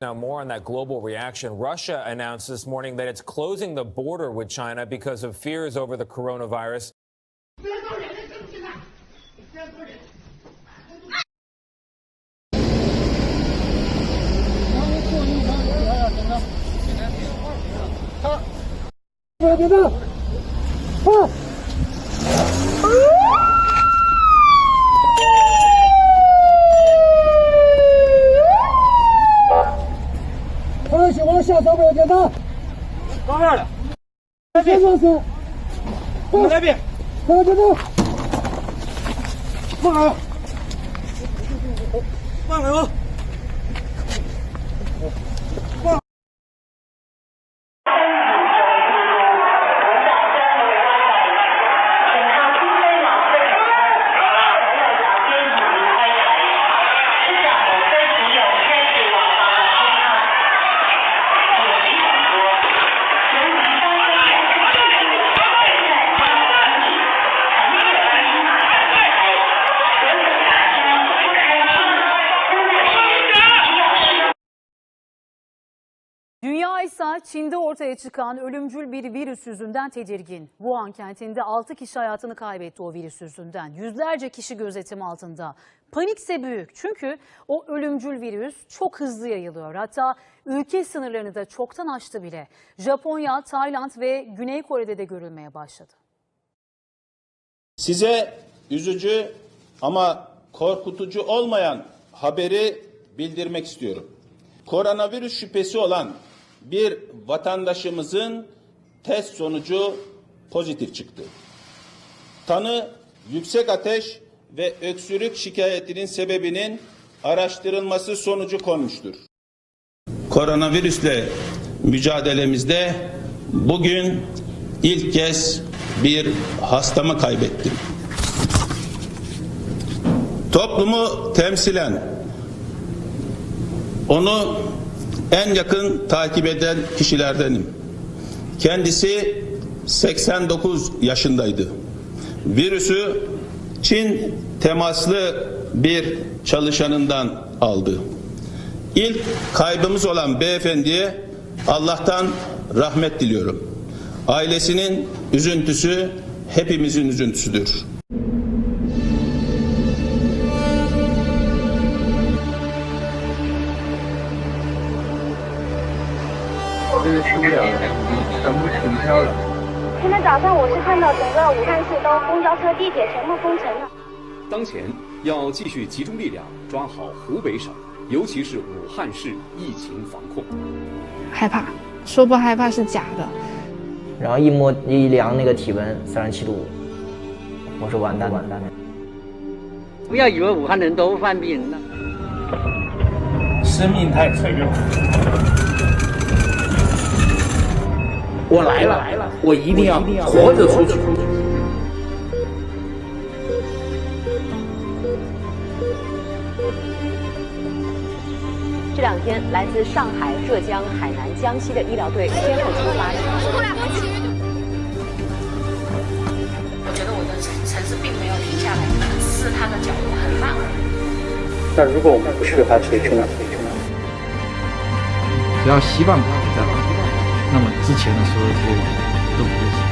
Now, more on that global reaction. Russia announced this morning that it's closing the border with China because of fears over the coronavirus. 都不要接灯放这里放这放这里放这里放这放 Dünya ise Çin'de ortaya çıkan ölümcül bir virüs yüzünden tedirgin. Wuhan kentinde 6 kişi hayatını kaybetti o virüs yüzünden. Yüzlerce kişi gözetim altında. Panikse büyük çünkü o ölümcül virüs çok hızlı yayılıyor. Hatta ülke sınırlarını da çoktan aştı bile. Japonya, Tayland ve Güney Kore'de de görülmeye başladı. Size üzücü ama korkutucu olmayan haberi bildirmek istiyorum. Koronavirüs şüphesi olan bir vatandaşımızın test sonucu pozitif çıktı. Tanı yüksek ateş ve öksürük şikayetinin sebebinin araştırılması sonucu konmuştur. Koronavirüsle mücadelemizde bugün ilk kez bir hastamı kaybettim. Toplumu temsilen onu en yakın takip eden kişilerdenim. Kendisi 89 yaşındaydı. Virüsü Çin temaslı bir çalışanından aldı. İlk kaybımız olan beyefendiye Allah'tan rahmet diliyorum. Ailesinin üzüntüsü hepimizin üzüntüsüdür. 这是去不了了，全部停票了。今天早上我是看到整个武汉市都公交车、地铁全部封城了。当前要继续集中力量抓好湖北省，尤其是武汉市疫情防控。害怕，说不害怕是假的。然后一摸一量那个体温三十七度五，我说完蛋完蛋了。不要以为武汉人都犯病了。生命太脆弱。我来了，我一定要活着出去。这两天，来自上海、浙江、海南、江西的医疗队先后出发。我觉得我的城市并没有停下来，只是它的脚步很慢而已。那如果我们不去，还可以去哪？只要希望还在，那么之前的所有这些都不会死。